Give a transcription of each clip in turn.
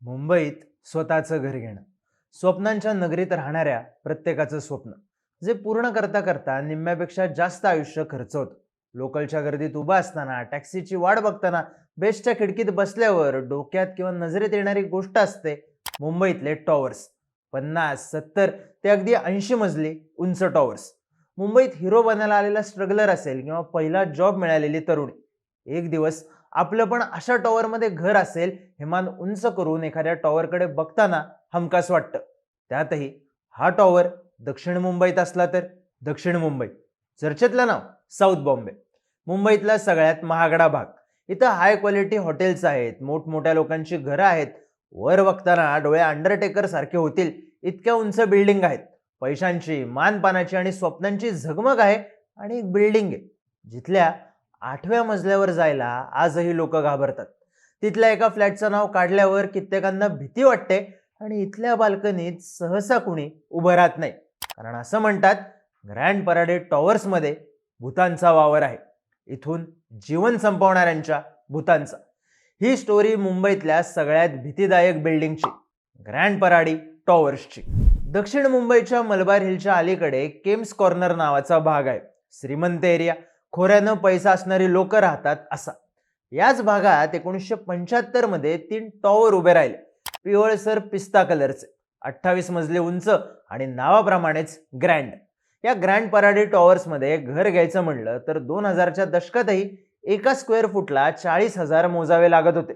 मुंबईत स्वतःचं घर घेणं. स्वप्नांच्या नगरीत राहणाऱ्या प्रत्येकाचं स्वप्न. जे पूर्ण करता करता निम्म्यापेक्षा जास्त आयुष्य खर्च होतं. लोकलच्या गर्दीत उभा असताना टॅक्सीची वाट बघताना बेस्टच्या खिडकीत बसल्यावर डोक्यात किंवा नजरेत येणारी गोष्ट असते मुंबईतले टॉवर्स. पन्नास सत्तर ते अगदी ऐंशी मजली उंच टॉवर्स. मुंबईत हिरो बनायला आलेला स्ट्रगलर असेल किंवा पहिला जॉब मिळालेली तरुणी. एक दिवस आपलं पण अशा टॉवरमध्ये घर असेल हे मान उंच करून एखाद्या टॉवरकडे बघताना हमखास वाटतं. त्यातही हा टॉवर दक्षिण मुंबईत असला तर दक्षिण मुंबई. चर्चेतलं नाव साऊथ बॉम्बे. मुंबईतला सगळ्यात महागडा भाग. इथं हाय क्वालिटी हॉटेल्स आहेत मोठमोठ्या लोकांची घरं आहेत. वर बघताना डोळे अंडरटेकर सारखे होतील इतक्या उंच बिल्डिंग आहेत. पैशांची मानपानाची आणि स्वप्नांची झगमग आहे आणि एक बिल्डिंग आहे. जिथल्या आठव्या मजल्यावर जायला आजही लोक घाबरतात. तिथल्या एका फ्लॅटचं नाव काढल्यावर कित्येकांना भीती वाटते आणि इथल्या बाल्कनीत सहसा कुणी उभं राहत नाही. कारण असं म्हणतात ग्रँड पराडे टॉवर्समध्ये भूतांचा वावर आहे. इथून जीवन संपवणाऱ्यांच्या भूतांचा. ही स्टोरी मुंबईतल्या सगळ्यात भीतीदायक बिल्डिंगची ग्रँड पराडी टॉवर्सची. दक्षिण मुंबईच्या मलबार हिलच्या अलीकडे केम्स कॉर्नर नावाचा भाग आहे. श्रीमंत एरिया. खोऱ्यानं पैसा असणारी लोक राहतात असा. याच भागात एकोणीसशे पंच्याहत्तरमध्ये तीन टॉवर उभे राहिले. पिवळसर पिस्ता कलरचे अठ्ठावीस मजले उंच आणि नावाप्रमाणेच ग्रँड या ग्रँड पराडी टॉवर्समध्ये घर घ्यायचं म्हणलं तर दोन हजारच्या दशकातही एका स्क्वेअर फुटला चाळीस हजार मोजावे लागत होते.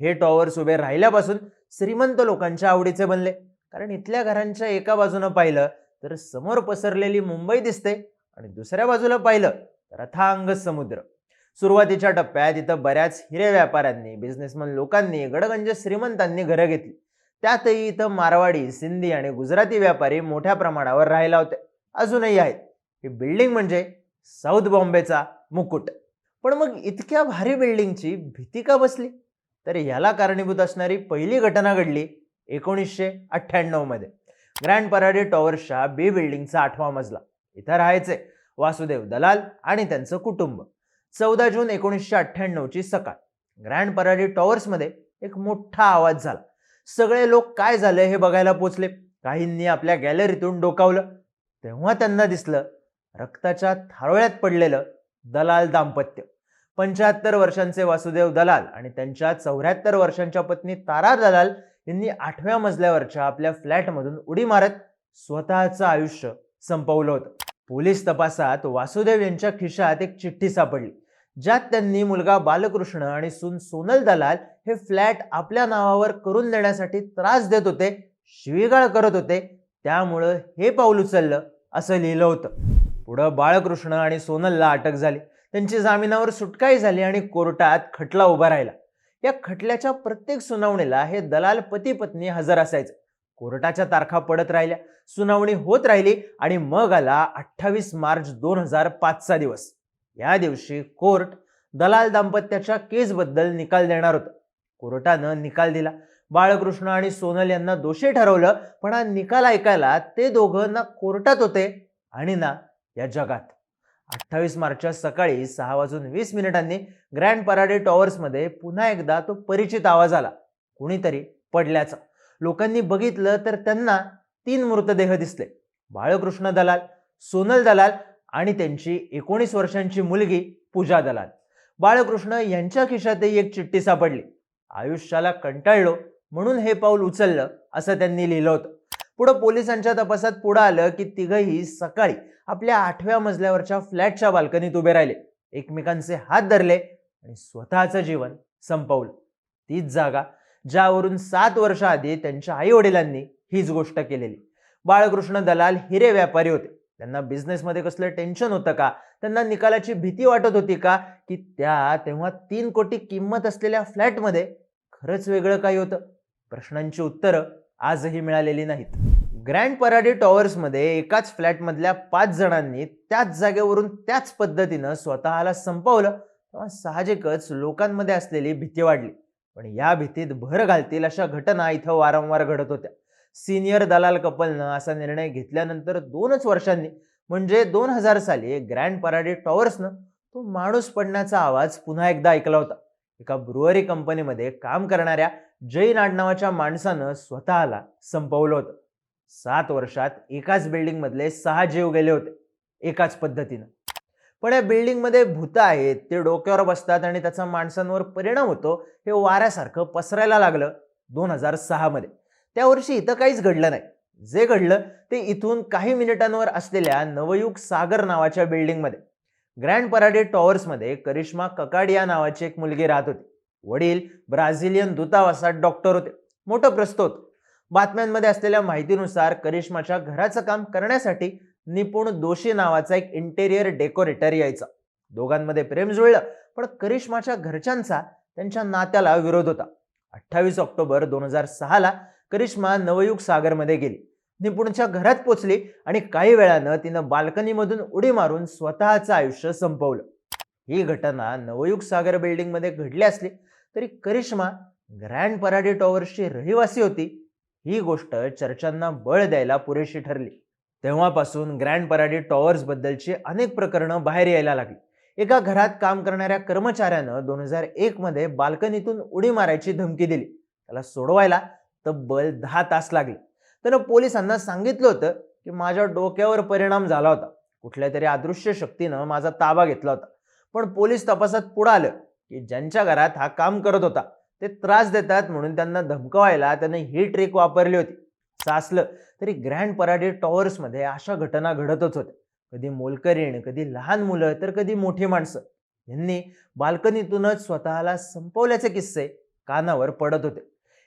हे टॉवर्स उभे राहिल्यापासून श्रीमंत लोकांच्या आवडीचे बनले. कारण इथल्या घरांच्या एका बाजूनं पाहिलं तर समोर पसरलेली मुंबई दिसते आणि दुसऱ्या बाजूला पाहिलं तर अथांग समुद्र. सुरुवातीच्या टप्प्यात इथं बऱ्याच हिरे व्यापाऱ्यांनी बिझनेसमन लोकांनी गडगंज श्रीमंतांनी घरं घेतली. त्यातही इथं मारवाडी सिंधी आणि गुजराती व्यापारी मोठ्या प्रमाणावर राहिला होते. अजूनही आहेत. ही बिल्डिंग म्हणजे साऊथ बॉम्बेचा मुकुट. पण मग इतक्या भारी बिल्डिंगची भीती का बसली? तर याला कारणीभूत असणारी पहिली घटना घडली एकोणीसशे अठ्ठ्याण्णवमध्ये. ग्रँड पराडे टॉवर्सच्या बी बिल्डिंगचा आठवा मजला. इथं राहायचे. वासुदेव दलाल आणि त्यांचं कुटुंब. चौदा जून एकोणीसशे अठ्ठ्याण्णवची सकाळ. ग्रँड पराडी टॉवर्समध्ये एक मोठा आवाज झाला. सगळे लोक काय झाले हे बघायला पोचले. काहींनी आपल्या गॅलरीतून डोकावलं. तेव्हा त्यांना दिसलं रक्ताच्या थारोळ्यात पडलेलं दलाल दाम्पत्य. पंच्याहत्तर वर्षांचे वासुदेव दलाल आणि त्यांच्या चौऱ्याहत्तर वर्षांच्या पत्नी तारा दलाल यांनी आठव्या मजल्यावरच्या आपल्या फ्लॅटमधून उडी मारत स्वतःचं आयुष्य संपवलं होतं. पोलीस तपासात वासुदेव यांच्या खिशात एक चिठ्ठी सापडली ज्यात त्यांनी मुलगा बालकृष्ण आणि सून सोनल दलाल हे फ्लॅट आपल्या नावावर करून देण्यासाठी त्रास देत होते शिवीगाळ करत होते त्यामुळं हे पाऊल उचललं असं लिहिलं होतं. पुढं बाळकृष्ण आणि सोनलला अटक झाली. त्यांची जामिनावर सुटकाही झाली आणि कोर्टात खटला उभा राहिला. या खटल्याच्या प्रत्येक सुनावणीला हे दलाल पती पत्नी हजर असायचं. कोर्टाच्या तारखा पडत राहिल्या सुनावणी होत राहिली आणि मग आला अठ्ठावीस मार्च दोन हजार पाचचा दिवस. या दिवशी कोर्ट दलाल दाम्पत्याच्या केसबद्दल निकाल देणार होता. कोर्टानं निकाल दिला. बाळकृष्ण आणि सोनल यांना दोषी ठरवलं पण हा निकाल ऐकायला ते दोघं ना कोर्टात होते आणि ना या जगात. अठ्ठावीस मार्चच्या सकाळी सहा वाजून वीस मिनिटांनी ग्रँड पराडे टॉवर्समध्ये पुन्हा एकदा तो परिचित आवाज आला. कुणीतरी पडल्याचा. लोकांनी बघितलं तर त्यांना तीन मृतदेह दिसले. बाळकृष्ण दलाल सोनल दलाल आणि त्यांची एकोणीस वर्षांची मुलगी पूजा दलाल. बाळकृष्ण यांच्या खिशातही एक चिठ्ठी सापडली. आयुष्याला कंटाळलो म्हणून हे पाऊल उचललं असं त्यांनी लिहिलं होतं. पुढं पोलिसांच्या तपासात पुढं आलं की तिघही सकाळी आपल्या आठव्या मजल्यावरच्या फ्लॅटच्या बाल्कनीत उभे राहिले. एकमेकांचे हात धरले आणि स्वतःचं जीवन संपवलं. तीच जागा ज्यावरून सात वर्ष आधी त्यांच्या आई वडिलांनी हीच गोष्ट केलेली. बाळकृष्ण दलाल हिरे व्यापारी होते. त्यांना बिझनेसमध्ये कसलं टेन्शन होतं का? त्यांना निकालाची भीती वाटत होती का? की त्या तेव्हा तीन कोटी किंमत असलेल्या फ्लॅटमध्ये खरंच वेगळं काही होतं? प्रश्नांची उत्तरं आजही मिळालेली नाहीत. ग्रँड पराडी टॉवर्समध्ये एकाच फ्लॅटमधल्या पाच जणांनी त्याच जागेवरून त्याच पद्धतीनं स्वतःला संपवलं. तेव्हा साहजिकच लोकांमध्ये असलेली भीती वाढली. पण या भीतीत भर घालतील अशा घटना इथं वारंवार घडत होत्या. सिनियर दलाल कपलनं असा निर्णय घेतल्यानंतर दोनच वर्षांनी म्हणजे दोन हजार साली ग्रँड पराडी टॉवर्सनं तो माणूस पडण्याचा आवाज पुन्हा एकदा ऐकला होता. एका ब्रुअरी कंपनीमध्ये काम करणाऱ्या जैन आडनावाच्या माणसानं स्वतःला संपवलं होतं. सात वर्षात एकाच बिल्डिंग मधले सहा जीव गेले होते एकाच पद्धतीनं. पण या बिल्डिंगमध्ये भूत आहेत ते डोक्यावर बसतात आणि त्याचा माणसांवर परिणाम होतो हे वाऱ्यासारखं पसरायला लागलं दोन हजार सहा मध्ये त्या वर्षी इथं काहीच घडलं नाही. जे घडलं ते इथून काही मिनिटांवर असलेल्या नवयुग सागर नावाच्या बिल्डिंगमध्ये. ग्रँड पराडे टॉवर्समध्ये करिश्मा ककाडिया नावाची एक मुलगी राहत होती. वडील ब्राझिलियन दूतावासात डॉक्टर होते. मोठं प्रस्तोत. बातम्यांमध्ये असलेल्या माहितीनुसार करिश्माच्या घराचं काम करण्यासाठी निपुण दोषी नावाचा एक इंटेरियर डेकोरेटर यायचा. दोघांमध्ये प्रेम जुळलं पण करिश्माच्या घरच्यांचा त्यांच्या नात्याला विरोध होता. अठ्ठावीस ऑक्टोबर दोन हजार सहाला करिश्मा नवयुग सागरमध्ये गेली. निपुणच्या घरात पोचली आणि काही वेळानं तिनं बाल्कनीमधून उडी मारून स्वतःचं आयुष्य संपवलं. ही घटना नवयुग सागर बिल्डिंगमध्ये घडली असली तरी करिश्मा ग्रँड पराडी टॉवरची रहिवासी होती. ही गोष्ट चर्चांना बळ द्यायला पुरेशी ठरली. तेव्हापासून ग्रँड पराडी टॉवर्सबद्दलची अनेक प्रकरणं बाहेर यायला लागली. एका घरात काम करणाऱ्या कर्मचाऱ्यानं दोन हजार एकमध्ये बाल्कनीतून उडी मारायची धमकी दिली. त्याला सोडवायला तब्बल दहा तास लागले. त्यानं पोलिसांना सांगितलं होतं की माझ्या डोक्यावर परिणाम झाला होता. कुठल्या तरी अदृश्य शक्तीनं माझा ताबा घेतला होता. पण पोलीस तपासात पुढं आलं की ज्यांच्या घरात हा काम करत होता ते त्रास देतात म्हणून त्यांना धमकवायला त्यानं ही ट्रिक वापरली होती. असलं तरी ग्रँड पराडे टॉवर्समध्ये अशा घटना घडतच होत्या. कधी मोलकरीण कधी लहान मुलं तर कधी मोठी माणसं. यांनी बाल्कनीतूनच स्वतःला संपवल्याचे किस्से कानावर पडत होते.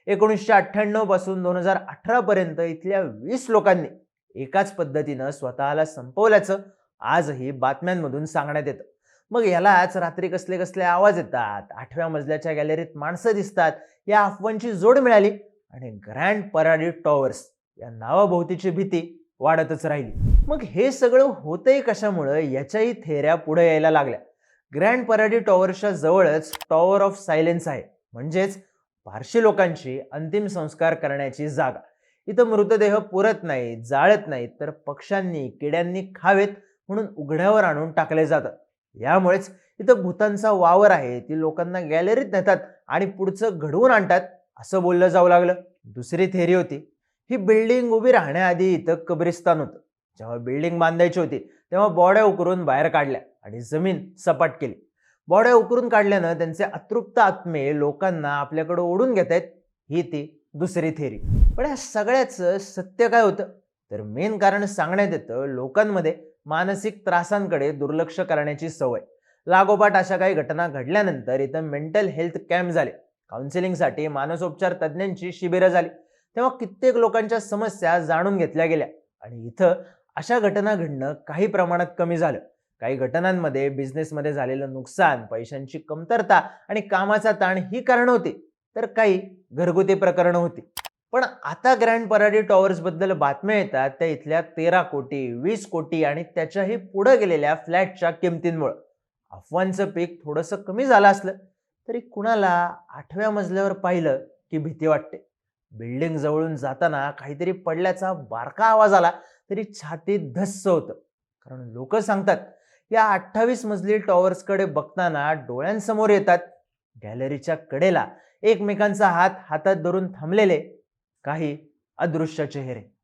एकोणीसशे अठ्ठ्याण्णवपासून दोन हजार अठरा पर्यंत इथल्या वीस लोकांनी एकाच पद्धतीनं स्वतःला संपवल्याचं आजही बातम्यांमधून सांगण्यात येतं. मग यालाच रात्री कसले कसले आवाज येतात आठव्या मजल्याच्या गॅलरीत माणसं दिसतात या अफवांची जोड मिळाली. आणि ग्रँड पराडी टॉवर्स या नावाभोवतीची भीती वाढतच राहिली. मग हे सगळं होतंय कशामुळं? याच्याही थेऱ्या पुढे यायला लागल्या. ग्रँड पराडी टॉवरच्या जवळच टॉवर ऑफ सायलेन्स आहे. म्हणजेच पारशी लोकांची अंतिम संस्कार करण्याची जागा. इथं मृतदेह पुरत नाही जाळत नाहीत तर पक्ष्यांनी किड्यांनी खावेत म्हणून उघड्यावर आणून टाकले जातात यामुळेच इथं भूतांचा वावर आहे. ती लोकांना गॅलरीत नेतात आणि पुढचं घडवून आणतात. असं बोललं जाऊ लागलं. दुसरी थेरी होती. ही बिल्डिंग उभी राहण्याआधी इथं कब्रिस्तान होतं. जेव्हा बिल्डिंग बांधायची होती तेव्हा बॉड्या उकरून बाहेर काढल्या आणि जमीन सपाट केली. बॉड्या उकरून काढल्यानं त्यांचे अतृप्त आत्मे लोकांना आपल्याकडे ओढून घेत आहेत. ही ती दुसरी थेरी. पण या सगळ्याचं सत्य काय होतं? तर मेन कारण सांगण्यात येतं लोकांमध्ये मानसिक त्रासांकडे दुर्लक्ष करण्याची सवय. लागोपाठ अशा काही घटना घडल्यानंतर इथं मेंटल हेल्थ कॅम्प झाले. काउन्सिलिंगसाठी मानसोपचार तज्ज्ञांची शिबिरं झाली. तेव्हा कित्येक लोकांच्या समस्या जाणून घेतल्या गेल्या. आणि इथं अशा घटना घडणं काही प्रमाणात कमी झालं. काही घटनांमध्ये बिझनेसमध्ये झालेलं नुकसान पैशांची कमतरता आणि कामाचा ताण ही कारणं होती. तर काही घरगुती प्रकरणं होती. पण आता ग्रँड पराडी टॉवर्सबद्दल बातम्या येतात त्या इथल्या तेरा कोटी वीस कोटी आणि त्याच्याही पुढे गेलेल्या फ्लॅटच्या किमतींमुळं. अफवांचं पीक थोडंसं कमी झालं असलं. तरी कुणाला आठव्या मजल्यावर पाहिलं की भीती वाटते. बिल्डिंग जवळून जाताना काहीतरी पडल्याचा बारका आवाज आला तरी छातीत धस्स होतं. कारण लोक सांगतात या अठ्ठावीस मजली टॉवर्सकडे बघताना डोळ्यांसमोर येतात. गॅलरीच्या कडेला एकमेकांचा हात हातात धरून थांबलेले काही अदृश्य चेहरे.